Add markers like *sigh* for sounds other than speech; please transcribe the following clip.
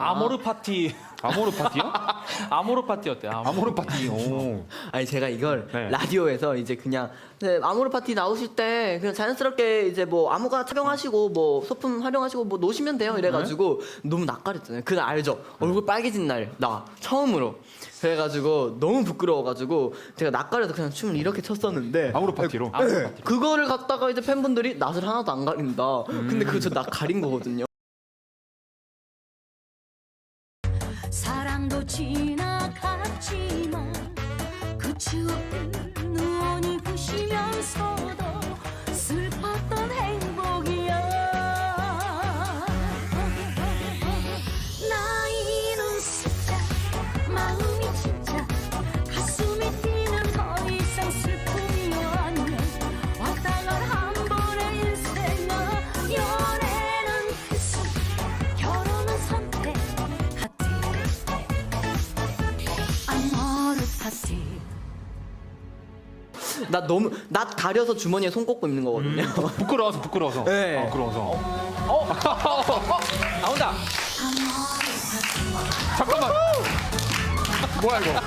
아모르 파티 *laughs* 아모르 파티요? 아모르 파티였대. 아모르. 아모르 파티. 오. *laughs* 아니 제가 이걸 네. 라디오에서 이제 그냥 네, 아모르 파티 나오실 때 그냥 자연스럽게 이제 뭐 아무거나 착용하시고 뭐 소품 활용하시고 뭐 노시면 돼요 이래가지고 너무 낯가렸잖아요. 그날 알죠? 얼굴 빨개진 날 나 처음으로 그래가지고 너무 부끄러워가지고 제가 낯가려서 그냥 춤을 이렇게 췄었는데 아모르 파티로. 네. 그거를 갖다가 이제 팬분들이 낯을 하나도 안 가린다. 근데 그거 저 낯 가린 거거든요. 사랑도 지나갔지만 그 추억들 누원이 부시면서 나 너무 낯 가려서 주머니에 손 꽂고 있는 거거든요. 부끄러워서 부끄러워서. 네. 아, 부끄러워서. *laughs* 나온다. 잠깐만. 뭐야 이거?